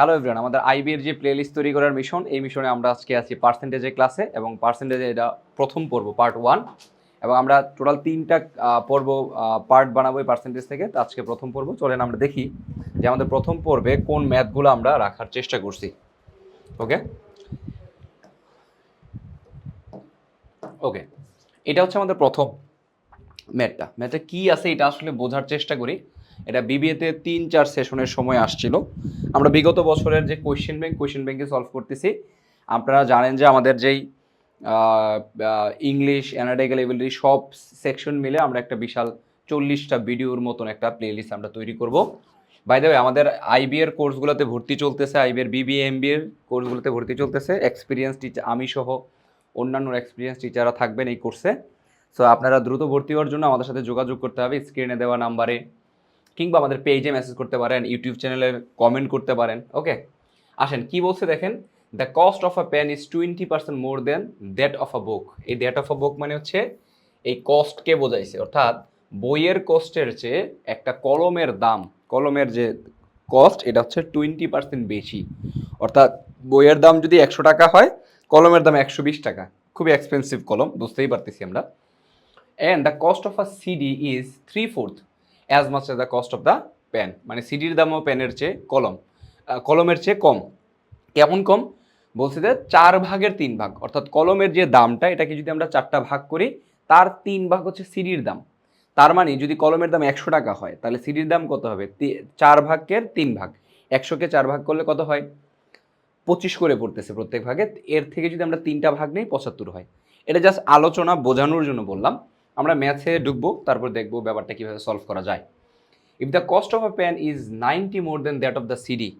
Hello everyone আমাদের IB এর যে প্লেলিস্ট তৈরি করার মিশন এই মিশনে আমরা আজকে আছি পার্সেন্টেজের ক্লাসে এবং পার্সেন্টেজে এটা প্রথম পর্ব পার্ট ওয়ান এবং আমরা টোটাল তিনটা পর্ব পার্ট বানাবো এই পার্সেন্টেজ থেকে। তো আজকে প্রথম পর্ব। চলেন আমরা দেখি যে আমাদের প্রথম পর্বে কোন ম্যাথগুলো আমরা রাখার চেষ্টা করছি। ওকে ওকে এটা হচ্ছে আমাদের প্রথম ম্যাথটা ম্যাথে কি আছে এটা আসলে বোঝার চেষ্টা করি। এটা বিবিএতে তিন চার সেশনের সময় আসছিল। আমরা বিগত বছরের যে কোয়েশ্চেন ব্যাংক কোয়েশ্চেন ব্যাংকে সলভ করতেছি। আপনারা জানেন যে আমাদের যেই ইংলিশ অ্যানালিটিক্যাল এবিলিটি সব সেকশন মিলে আমরা একটা বিশাল চল্লিশটা ভিডিওর মতন একটা প্লেলিস্ট আমরা তৈরি করব। বাই দ্য আমাদের আইবি এর কোর্সগুলোতে ভর্তি চলতেছে আইবি এর বিবিএ এমবি এর কোর্সগুলোতে ভর্তি চলতেছে। এক্সপিরিয়েন্স টিচার আমি সহ অন্যান্য এক্সপিরিয়েন্স টিচাররা থাকবেন এই কোর্সে সো আপনারা দ্রুত ভর্তি হওয়ার জন্য আমাদের সাথে যোগাযোগ করতে হবে। স্ক্রিনে দেওয়া নাম্বারে কিংবা আমাদের পেজে মেসেজ করতে পারেন ইউটিউব চ্যানেলে কমেন্ট করতে পারেন ওকে আসেন, কি বলছে দেখেন? The cost of a pen is twenty percent more than that of a book এই দ্যাট অফ আ বুক মানে হচ্ছে এই কস্টকে বোঝাইছে, অর্থাৎ বইয়ের কস্টের চেয়ে একটা কলমের দাম, কলমের যে কস্ট এটা হচ্ছে টোয়েন্টি পার্সেন্ট বেশি। অর্থাৎ বইয়ের দাম যদি একশো টাকা হয়, কলমের দাম একশো বিশ টাকা। খুবই এক্সপেন্সিভ কলম, বুঝতেই পারতেছি আমরা। And the cost of a CD is three fourth as much as the cost of the pen মানে সিডির দামও পেনের চেয়ে কলম। কলমের চেয়ে কম। কেমন কম? বলছে যে চার ভাগের তিন ভাগ। অর্থাৎ কলমের যে দামটা, এটাকে যদি আমরা চারটা ভাগ করি, তার তিন ভাগ হচ্ছে সিডির দাম। তার মানে যদি কলমের দাম একশো টাকা হয়, তাহলে সিডির দাম কত হবে? চার ভাগের তিন ভাগ। একশোকে চার ভাগ করলে কত হয়? পঁচিশ করে পড়তেছে প্রত্যেক ভাগে। এর থেকে যদি আমরা তিনটা ভাগ নেই, পঁচাত্তর হয়। এটা জাস্ট আলোচনা বোঝানোর জন্য বললাম। আমরা ম্যাথে ঢুকবো, তারপর দেখব ব্যাপারটা কীভাবে সলভ করা যায়। If the cost of a pen is ninety more than that of the CD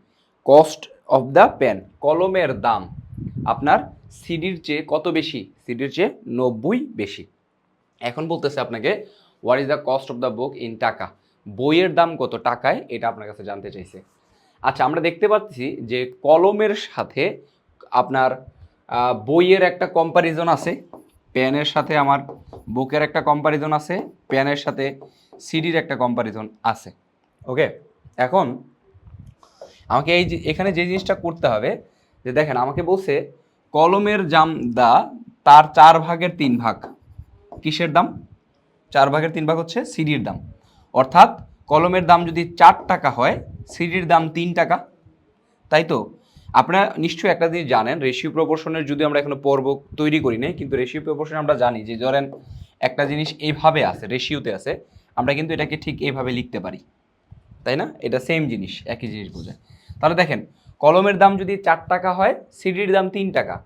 cost of the pen কলমের দাম আপনার সিডির চেয়ে কত বেশি? সিডির চেয়ে নব্বই বেশি। এখন বলতেছে আপনাকে what is the cost of the book in taka? বইয়ের দাম কত টাকায়? এটা আপনার কাছে জানতে চাইছে। আচ্ছা আমরা দেখতে পাচ্ছি যে কলমের সাথে আপনার বইয়ের একটা কম্প্যারিজন আছে। পেনের সাথে আমার বুকের একটা কম্পারিজন আছে প্যানের সাথে সিডির একটা কম্পারিজন আছে। ওকে এখন আমাকে এই যে এখানে যে জিনিসটা করতে হবে যে দেখেন আমাকে বলছে কলমের জাম দা তার চার ভাগের তিন ভাগ। কিসের দাম? চার ভাগের তিন ভাগ হচ্ছে সিডির দাম। অর্থাৎ কলমের দাম যদি চার টাকা হয় সিডির দাম তিন টাকা। তাই তো? আপনারা নিশ্চয়ই একটা জিনিস জানেন রেশিও প্রপোর্শনের যদি আমরা এখনও পর্ব তৈরি করি নাই, কিন্তু রেশিও প্রপোর্শন আমরা জানি যে ধরেন একটা জিনিস এইভাবে আছে রেশিওতে আছে, আমরা কিন্তু এটাকে ঠিক এইভাবে লিখতে পারি। তাই না? এটা সেম জিনিস, একই জিনিস বোঝায়। তাহলে দেখেন, কলমের দাম যদি চার টাকা হয়, সিডির দাম তিন টাকা,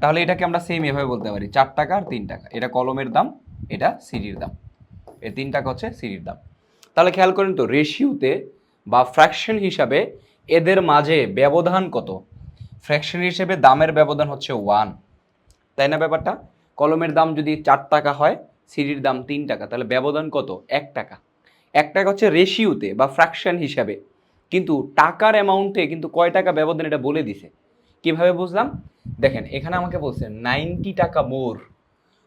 তাহলে এটাকে আমরা সেম এভাবে বলতে পারি, চার টাকা আর তিন টাকা। এটা কলমের দাম, এটা সিডির দাম। এই তিন টাকা হচ্ছে সিডির দাম। তাহলে খেয়াল করেন তো রেশিওতে বা ফ্র্যাকশন হিসাবে এদের মাঝে ব্যবধান কত? ফ্র্যাকশন হিসেবে দামের ব্যবধান হচ্ছে ওয়ান তাই না ব্যাপারটা? কলমের দাম যদি চার টাকা হয়, সিডির দাম তিন টাকা, তাহলে ব্যবধান কত? এক টাকা। এক টাকা হচ্ছে রেশিওতে বা ফ্র্যাকশন হিসাবে। কিন্তু টাকার অ্যামাউন্টে কিন্তু কয় টাকা ব্যবধান এটা বলে দিছে? কীভাবে বুঝলাম? দেখেন, এখানে আমাকে বলছে নাইনটি টাকা মোর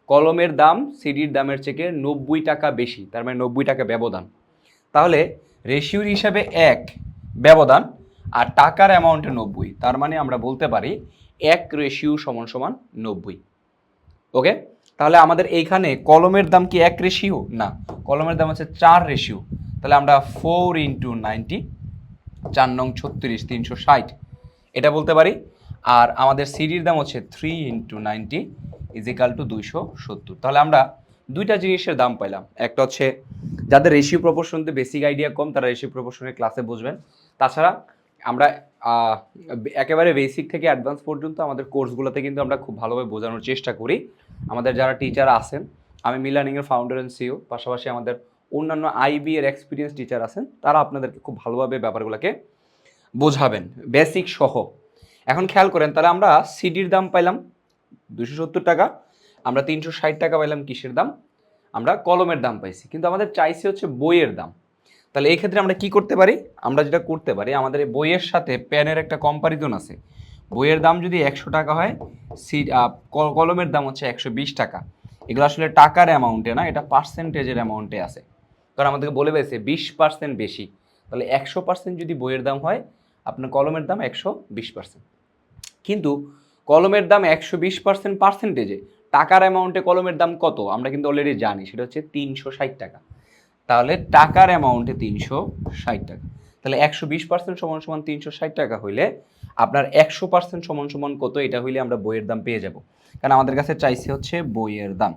কলমের দাম সিডির দামের থেকে নব্বই টাকা বেশি, তার মানে নব্বই টাকা ব্যবধান। তাহলে রেশিওর হিসাবে এক, ব্যবধান আর টাকার অ্যামাউন্টে নব্বই, তার মানে আমরা বলতে পারি এক রেশিও সমান সমান নব্বই। ওকে তাহলে আমাদের এইখানে কলমের দাম কি এক রেশিও না, কলমের দাম হচ্ছে চার রেশিও তাহলে আমরা ফোর ইন্টু নাইনটি চার নং ছত্রিশ, তিনশো ষাট, এটা বলতে পারি। আর আমাদের সিডির দাম হচ্ছে three into ninety equal to দুইশো সত্তর। তাহলে আমরা দুইটা জিনিসের দাম পাইলাম। একটা হচ্ছে, যাদের রেশিও প্রপোর্শনতে বেসিক আইডিয়া কম, তারা রেশিও প্রপোর্শনের ক্লাসে বুঝবেন তাছাড়া আমরা একেবারে বেসিক থেকে অ্যাডভান্স পর্যন্ত আমাদের কোর্সগুলোতে কিন্তু আমরা খুব ভালোভাবে বোঝানোর চেষ্টা করি। আমাদের যারা টিচার আছেন, আমি মিলার্নিংয়ের ফাউন্ডার অ্যান্ড সিও পাশাপাশি আমাদের অন্যান্য আইবি এর এক্সপিরিয়েন্স টিচার আছেন, তারা আপনাদেরকে খুব ভালোভাবে ব্যাপারগুলোকে বোঝাবেন। বেসিক সহ। এখন খেয়াল করেন, তাহলে আমরা সিডির দাম পাইলাম দুশো সত্তর টাকা, আমরা তিনশো ষাট টাকা পাইলাম কিসের দাম? আমরা কলমের দাম পাইছি। কিন্তু আমাদের চাইছে হচ্ছে বইয়ের দাম। তাহলে এই ক্ষেত্রে আমরা কি করতে পারি? আমরা যেটা করতে পারি, আমাদের বইয়ের সাথে পেনের একটা কম্পারিজন আছে। বইয়ের দাম যদি একশো টাকা হয় সি কলমের দাম হচ্ছে একশো বিশ টাকা। এগুলো আসলে টাকার অ্যামাউন্টে না, এটা পার্সেন্টেজের অ্যামাউন্টে আছে। কারণ আমাদেরকে বলে পেয়েছে বিশ পার্সেন্ট বেশি। তাহলে একশো পার্সেন্ট যদি বইয়ের দাম হয়, আপনার কলমের দাম একশো বিশ পার্সেন্ট কিন্তু কলমের দাম একশো বিশ পার্সেন্ট পার্সেন্টেজে টাকার অ্যামাউন্টে কলমের দাম কত? আমরা কিন্তু অলরেডি জানি, সেটা হচ্ছে তিনশো ষাট টাকা। তাহলে টাকার অ্যামাউন্টে তিনশো ষাট টাকা। তাহলে একশো বিশ পার্সেন্ট সমান সমান তিনশো ষাট টাকা হইলে আপনার একশো পার্সেন্ট সমান সমান কত, এটা হইলে আমরা বইয়ের দাম পেয়ে যাব। কারণ আমাদের কাছে চাইছে হচ্ছে বইয়ের দাম।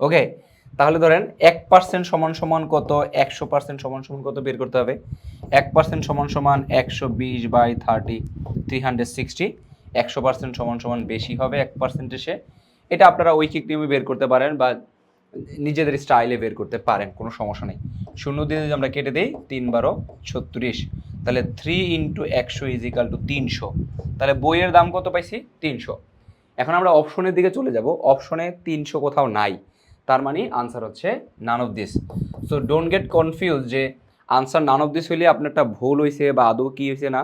ওকে? তাহলে ধরেন এক পার্সেন্ট সমান সমান কত, একশো পার্সেন্ট সমান সমান কত বের করতে হবে? এক পার্সেন্ট সমান সমান একশো বিশ by thirty three hundred sixty একশো পার্সেন্ট সমান সমান বেশি হবে এক পার্সেন্ট এসে। এটা আপনারা ঐকিক নিয়মে বের করতে পারেন বা নিজেদের স্টাইলে বের করতে পারেন, কোনো সমস্যা নেই। শূন্য দিয়ে যদি আমরা কেটে দিই, তিন বারো ছত্রিশ, তাহলে থ্রি ইন্টু একশো ইজিক্যাল টু তিনশো। তাহলে বইয়ের দাম কত পাইছি? তিনশো। এখন আমরা অপশনের দিকে চলে যাব। অপশনে তিনশো কোথাও নাই। তার মানে আনসার হচ্ছে none of this so don't get confuse যে আনসার নান অফ দিস হইলে আপনারটা ভুল হয়েছে বা আদৌ কী হয়েছে না।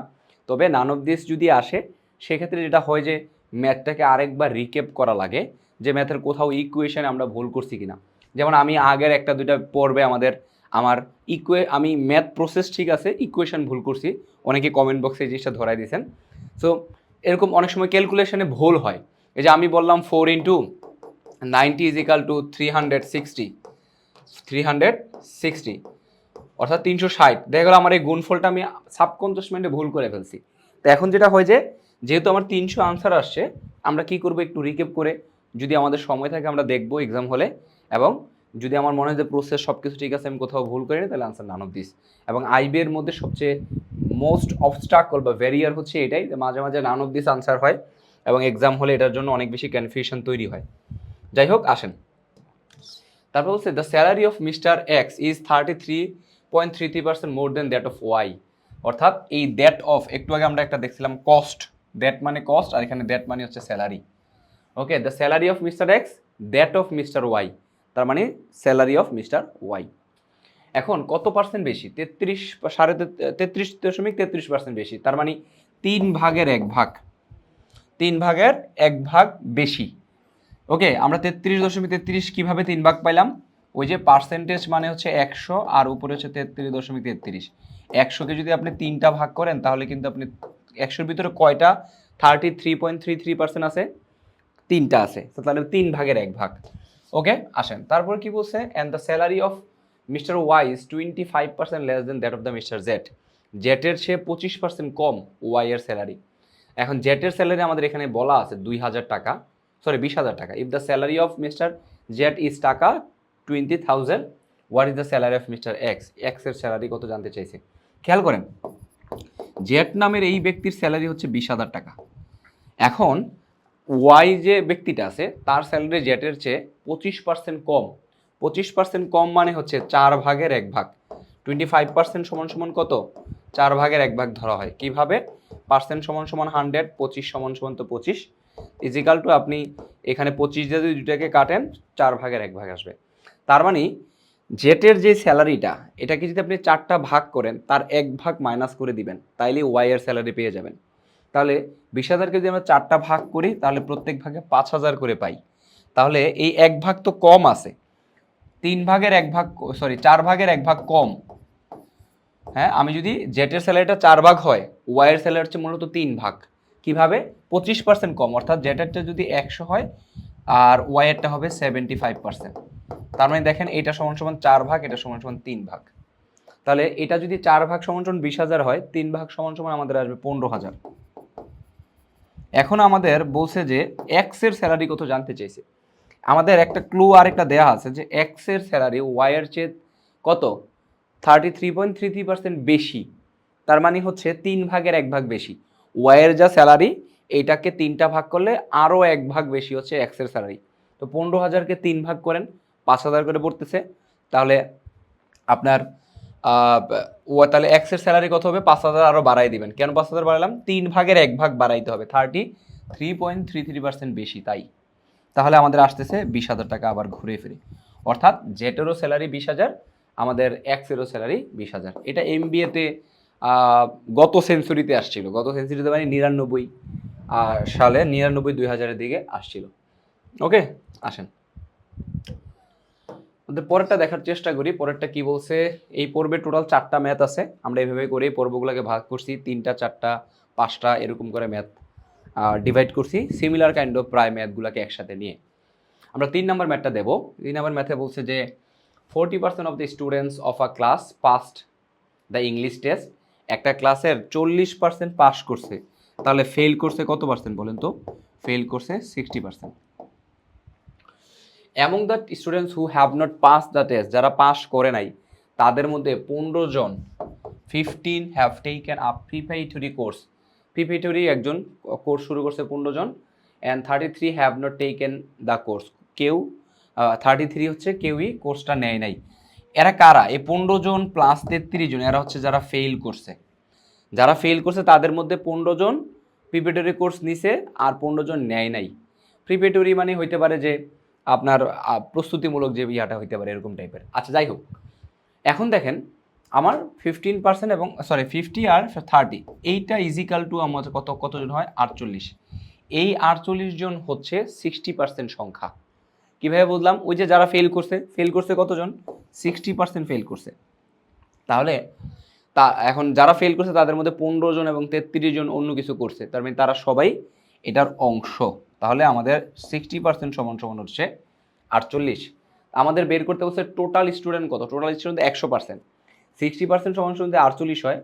তবে নান অফ দিস যদি আসে, সেক্ষেত্রে যেটা হয় যে ম্যাথটাকে আরেকবার রিকেপ করা লাগে। যে ম্যাথের কোথাও ইকুয়েশন আমরা ভুল করছি কিনা। যেমন আমি আগের একটা দুইটা পর্বে আমাদের, আমার ইকুয়ে আমি ম্যাথ প্রসেস ঠিক আছে ইকুয়েশন ভুল করছি। অনেকে কমেন্ট বক্সে এই জিনিসটা ধরাই দিয়েছেন। সো এরকম অনেক সময় ক্যালকুলেশনে ভুল হয়। এই যে আমি বললাম four into ninety is equal to three hundred sixty three hundred sixty অর্থাৎ তিনশো ষাট। দেখা গেলো আমার এই গুণফলটা আমি সাবকনসিয়াসমেন্টে ভুল করে ফেলছি। তো এখন যেটা হয় যে, যেহেতু আমার তিনশো আনসার আসছে, আমরা কি করব একটু রিকেপ করে যদি আমাদের সময় থাকে, আমরা দেখব এক্সাম হলে। এবং যদি আমার মনে হয় যে প্রসেস সব কিছু ঠিক আছে, আমি কোথাও ভুল করিনি তাহলে আনসার নান অফ দিস এবং আইবি এর মধ্যে সবচেয়ে মোস্ট অবস্টাকল বা ভেরিয়ার হচ্ছে এটাই যে মাঝে মাঝে নান অফ দিস আনসার হয় এবং এক্সাম হলে এটার জন্য অনেক বেশি কনফিউশন তৈরি হয়। যাই হোক, আসেন। তারপর বলছে the salary of mister X is thirty three point three three percent more than that of Y অর্থাৎ এই দ্যাট অফ একটু আগে আমরা একটা দেখছিলাম কস্ট দ্যাট মানে কস্ট আর এখানে দ্যাট মানে হচ্ছে salary okay the salary of mister X that of mister Y তার মানে স্যালারি অফ মিস্টার ওয়াই এখন কত পার্সেন্ট বেশি? তেত্রিশ সাড়ে তেত্রিশ দশমিক তেত্রিশ পার্সেন্ট বেশি। তার মানে তিন ভাগের এক ভাগ। তিন ভাগের এক ভাগ বেশি। ওকে আমরা তেত্রিশ দশমিক তেত্রিশ কীভাবে তিন ভাগ পাইলাম? ওই যে পার্সেন্টেজ মানে হচ্ছে একশো, আর উপরে হচ্ছে তেত্রিশ দশমিক তেত্রিশ। একশোকে যদি আপনি তিনটা ভাগ করেন, তাহলে কিন্তু আপনি, একশোর ভিতরে কয়টা? Thirty three point three three percent আছে। তিনটা আছে। তাহলে তিন ভাগের এক ভাগ। ওকে আসেন। তারপর কি বলছে? And the salary of mister Y is twenty five percent less than that of the mister Z জেটের সে পঁচিশ পার্সেন্ট কম ওয়াই এর স্যালারি এখন জেটের স্যালারি আমাদের এখানে বলা আছে দুই হাজার টাকা। সরি বিশ হাজার টাকা। If the salary of mister Z is taka twenty thousand what is the salary of mister X এক্সের স্যালারি কত জানতে চাইছে? খেয়াল করেন জেট নামের এই ব্যক্তির স্যালারি হচ্ছে বিশ হাজার টাকা। এখন ওয়াই যে ব্যক্তিটা আছে, তার স্যালারি জেটের চেয়ে পঁচিশ পার্সেন্ট কম। পঁচিশ পার্সেন্ট কম মানে হচ্ছে চার ভাগের এক ভাগ। টোয়েন্টি ফাইভ পার্সেন্ট সমান সমান কত? চার ভাগের এক ভাগ ধরা হয়। কীভাবে? পার্সেন্ট সমান সমান হান্ড্রেড পঁচিশ সমান সমান তো পঁচিশ। ইজিক্যাল টু আপনি এখানে পঁচিশ যদি দুটাকে কাটেন, চার ভাগের এক ভাগ আসবে। তার মানে জেটের যে স্যালারিটা এটাকে যদি আপনি চারটা ভাগ করেন, তার এক ভাগ মাইনাস করে দিবেন, তাইলে ওয়াইয়ের স্যালারি পেয়ে যাবেন। তাহলে বিশ হাজারকে যদি আমরা চারটা ভাগ করি, তাহলে প্রত্যেক ভাগে পাঁচ হাজার করে পাই। তাহলে এই এক ভাগ তো কম আছে। তিন ভাগের এক ভাগ সরি চার ভাগের এক ভাগ কম। হ্যাঁ আমি যদি জেটের স্যালারিটা চার ভাগ হয় ওয়াইয়ের স্যালারি হচ্ছে মূলত তিন ভাগ। কীভাবে? পঁচিশ পার্সেন্ট কম, অর্থাৎ জেটেরটা যদি একশো হয়, আর ওয়াইয়েরটা হবে সেভেন্টি ফাইভ পার্সেন্ট তার মানে দেখেন এটা সমান সমান চার ভাগ, এটা সমান সমান তিন ভাগ। তাহলে এটা যদি চার ভাগ সমান সমান বিশ হাজার হয়, তিন ভাগ সমান সমান আমাদের আসবে পনেরো হাজার। এখন আমাদের বলছে যে এক্সের স্যালারি কত জানতে চাইছে। আমাদের একটা ক্লু আর একটা দেয়া আছে যে এক্সের স্যালারি ওয়াই এর চেয়ে কত? Thirty three point three three percent বেশি। তার মানে হচ্ছে তিন ভাগের এক ভাগ বেশি। ওয়াইয়ের যা স্যালারি এইটাকে তিনটা ভাগ করলে আরও এক ভাগ বেশি হচ্ছে এক্সের স্যালারি তো পনেরো হাজারকে তিন ভাগ করেন, পাঁচ হাজার করে পড়তেছে। তাহলে আপনার ও তাহলে এক্সের স্যালারি কত হবে? পাঁচ হাজার আরও বাড়াই দিবেন। কেন পাঁচ হাজার বাড়ালাম? তিন ভাগের এক ভাগ বাড়াইতে হবে। Thirty three point three three percent বেশি, তাই। তাহলে আমাদের আসতেছে বিশ হাজার টাকা আবার ঘুরে ফিরে। অর্থাৎ জেটেরও স্যালারি বিশ হাজার, আমাদের এক্সেরও স্যালারি বিশ হাজার। এটা এম বিএতে গত সেঞ্চুরিতে আসছিল। গত সেঞ্চুরিতে মানে নিরানব্বই সালে নিরানব্বই দুই হাজারের দিকে আসছিল। ওকে আসেন। পরেরটা দেখার চেষ্টা করি। পরেরটা কি বলছে? এই পর্বে টোটাল চারটা ম্যাথ আছে। আমরা এইভাবে করে এই পর্বগুলোকে ভাগ করছি। তিনটা, চারটা, পাঁচটা এরকম করে ম্যাথ ডিভাইড করছি। সিমিলার কাইন্ড অফ প্রায় ম্যাথগুলোকে একসাথে নিয়ে। আমরা তিন নম্বর ম্যাথটা দেবো। তিন নম্বর ম্যাথে বলছে যে forty percent of the students of a class passed the English test একটা ক্লাসের চল্লিশ পার্সেন্ট পাস করছে। তাহলে ফেল করছে কত পার্সেন্ট বলেন তো? ফেল করছে sixty percent among the students who have not pass the test যারা পাস করে নাই, তাদের মধ্যে পনেরো জন fifteen have taken up preparatory course preparatory একজন কোর্স শুরু করছে পনেরো জন and thirty three have not taken the course কেউ থার্টি থ্রি হচ্ছে কেউই কোর্সটা নেয় নাই। এরা কারা? এই পনেরো জন প্লাস তেত্রিশ জন, এরা হচ্ছে যারা ফেল করছে। যারা ফেল করছে, তাদের মধ্যে পনেরো জন প্রিপারেটরি কোর্স নিছে, আর পনেরো জন নেয় নাই। প্রিপারেটরি মানে হইতে পারে যে আপনার প্রস্তুতিমূলক যে ইয়াটা হইতে পারে এরকম টাইপের আচ্ছা যাই হোক। এখন দেখেন, আমার ফিফটিন পার্সেন্ট এবং সরি ফিফটি আর থার্টি এইটা ইজিক্যাল টু আমাদের কত, কতজন হয়? আটচল্লিশ। এই আটচল্লিশ জন হচ্ছে সিক্সটি পার্সেন্ট সংখ্যা। কীভাবে বললাম ওই যে যারা ফেল করছে ফেল করছে কতজন? সিক্সটি পার্সেন্ট ফেল করছে। তাহলে, তা, এখন যারা ফেল করছে তাদের মধ্যে পনেরো জন এবং তেত্রিশ জন অন্য কিছু করছে। তার মানে তারা সবাই এটার অংশ। তাহলে আমাদের সিক্সটি পার্সেন্ট সমান সমান হচ্ছে আটচল্লিশ। আমাদের বের করতে বলছে টোটাল স্টুডেন্ট কত? টোটাল স্টুডেন্ট একশো পার্সেন্ট সিক্সটি পার্সেন্ট সমান সমান আটচল্লিশ হয়,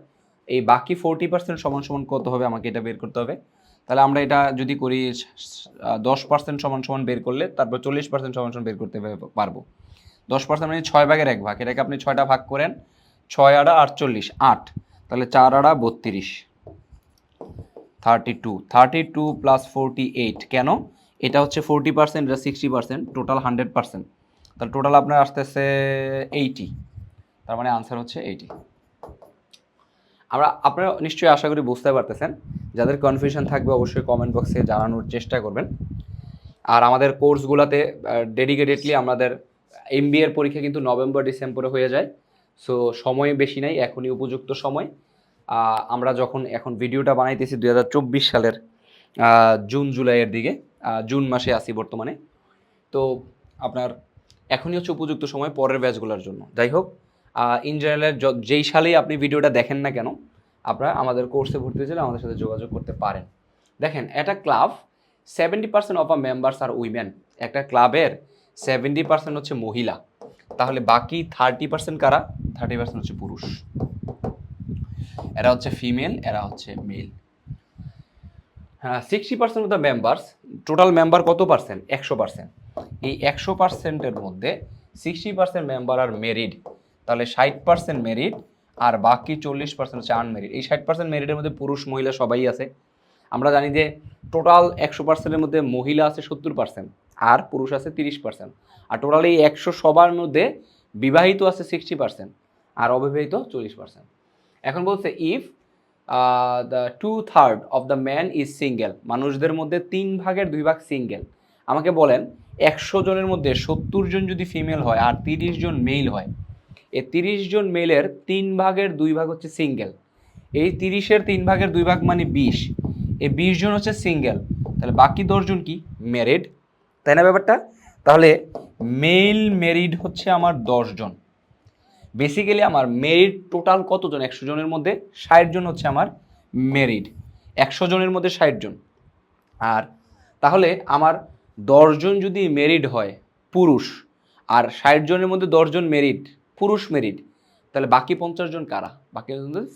এই বাকি ফোরটি পার্সেন্ট সমান সমান কত হবে আমাকে এটা বের করতে হবে? তাহলে আমরা এটা যদি করি দশ পার্সেন্ট সমান সমান বের করলে তারপর চল্লিশ পার্সেন্ট সমান সমান বের করতে পারব দশ পার্সেন্ট মানে ছয় ভাগের এক ভাগ। এটাকে আপনি ছয়টা ভাগ করেন, ছয় আড়া আটচল্লিশ, আট। তাহলে চার আড়া বত্রিশ। Thirty two thirty two plus forty eight কেন? এটা হচ্ছে ফোরটি পার্সেন্ট এটা sixty percent total hundred percent তাহলে টোটাল আপনার আসতেছে এইটি তার মানে আনসার হচ্ছে এইটি আমরা, আপনারা নিশ্চয়ই আশা করি বুঝতে পারতেছেন। যাদের কনফিউশন থাকবে অবশ্যই কমেন্ট বক্সে জানানোর চেষ্টা করবেন। আর আমাদের কোর্সগুলোতে ডেডিকেটেডলি আমাদের এমবিএর পরীক্ষা কিন্তু নভেম্বর ডিসেম্বরে হয়ে যায়। সো সময় বেশি নাই, এখনই উপযুক্ত সময়। আমরা যখন এখন ভিডিওটা বানাইতেছি দুই হাজার চব্বিশ সালের জুন, জুলাইয়ের দিকে জুন মাসে আছি বর্তমানে। তো আপনার এখনই হচ্ছে উপযুক্ত সময় পরের ব্যাচগুলোর জন্য। যাই হোক ইন জেনারেল যেই সালেই আপনি ভিডিওটা দেখেন না কেন, আপনারা আমাদের কোর্সে ভর্তি হয়েছিল আমাদের সাথে যোগাযোগ করতে পারেন। দেখেন একটা club seventy percent of a members are women একটা ক্লাবের সেভেন্টি পার্সেন্ট হচ্ছে মহিলা। তাহলে বাকি থার্টি পার্সেন্ট কারা? থার্টি পার্সেন্ট হচ্ছে পুরুষ। এরা হচ্ছে ফিমেল এরা হচ্ছে মেল হ্যাঁ sixty percent of the members total member কত পার্সেন্ট একশো পার্সেন্ট এই একশো পার্সেন্টের মধ্যে sixty percent member are married তাহলে ষাট পার্সেন্ট মেরিড আর বাকি চল্লিশ পার্সেন্ট হচ্ছে আনমেরিড এই ষাট পার্সেন্ট মেরিটের মধ্যে পুরুষ, মহিলা সবাই আছে। আমরা জানি যে টোটাল একশো পার্সেন্টের মধ্যে মহিলা আছে সত্তর পার্সেন্ট আর পুরুষ আছে তিরিশ পার্সেন্ট আর টোটাল এই একশো সবার মধ্যে বিবাহিত আছে সিক্সটি পার্সেন্ট আর অবিবাহিত চল্লিশ পার্সেন্ট এখন বলছে if the two third of the man is single মানুষদের মধ্যে তিন ভাগের দুই ভাগ সিঙ্গেল আমাকে বলেন, একশো জনের মধ্যে সত্তর জন যদি ফিমেল হয় আর তিরিশ জন মেল হয়, এই তিরিশ জন মেলের তিন ভাগের দুই ভাগ হচ্ছে সিঙ্গেল এই তিরিশের তিন ভাগের দুই ভাগ মানে বিশ। এই বিশ জন হচ্ছে সিঙ্গেল তাহলে বাকি দশজন কি? ম্যারিড তাই না ব্যাপারটা? তাহলে মেল মেরিড হচ্ছে আমার দশজন বেসিক্যালি আমার মেরিড টোটাল কতজন? একশো জনের মধ্যে ষাট জন হচ্ছে আমার মেরিড একশো জনের মধ্যে ষাট জন। আর তাহলে আমার দশজন যদি মেরিড হয়, পুরুষ, আর ষাট জনের মধ্যে দশজন মেরিড পুরুষ মেরিড তাহলে বাকি পঞ্চাশ জন কারা? বাকি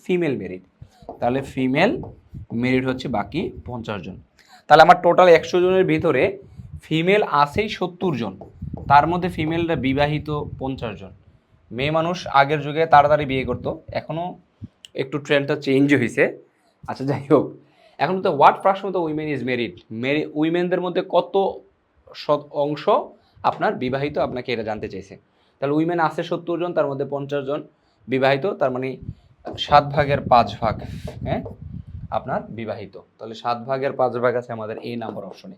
ফিমেল মেরিড তাহলে ফিমেল মেরিড হচ্ছে বাকি পঞ্চাশ জন। তাহলে আমার টোটাল একশো জনের ভিতরে ফিমেল আসেই সত্তর জন। তার মধ্যে ফিমেলরা বিবাহিত পঞ্চাশ জন। মেয়ে মানুষ আগের যুগে তাড়াতাড়ি বিয়ে করতো এখনও একটু ট্রেন্ডটা চেঞ্জ হয়েছে আচ্ছা যাই হোক। এখন তো what fraction of women is married married উইমেনদের মধ্যে কত শত অংশ আপনার বিবাহিত, আপনাকে এটা জানতে চাইছে। তাহলে উইমেন আছে সত্তর জন, তার মধ্যে পঞ্চাশ জন বিবাহিত, তার মানে সাত ভাগের পাঁচ ভাগ হ্যাঁ? আপনার বিবাহিত। তাহলে সাত ভাগের পাঁচ ভাগ আছে আমাদের এই নাম্বার অপশনে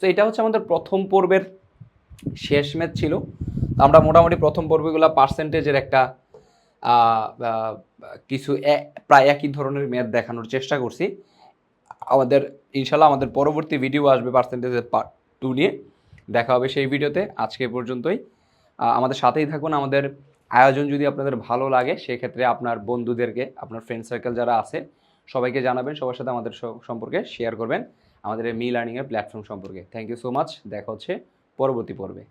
তো এটা হচ্ছে আমাদের প্রথম পর্বের শেষ ম্যাচ ছিল। আমরা মোটামুটি প্রথম পর্বগুলো পার্সেন্টেজের একটা কিছু প্রায় একই ধরনের ম্যাথ দেখানোর চেষ্টা করছি। আমাদের, ইনশাল্লাহ আমাদের পরবর্তী ভিডিও আসবে পার্সেন্টেজের পার্ট টু নিয়ে। দেখা হবে সেই ভিডিওতে। আজকে পর্যন্তই। আমাদের সাথেই থাকুন। আমাদের আয়োজন যদি আপনাদের ভালো লাগে, সেক্ষেত্রে আপনার বন্ধুদেরকে, আপনার ফ্রেন্ড সার্কেল যারা আছে, সবাইকে জানাবেন। সবার সাথে আমাদের সম্পর্কে শেয়ার করবেন। আমাদের এই মি লার্নিংয়ের প্ল্যাটফর্ম সম্পর্কে। থ্যাংক ইউ সো মাচ দেখা হচ্ছে পরবর্তী পর্বে।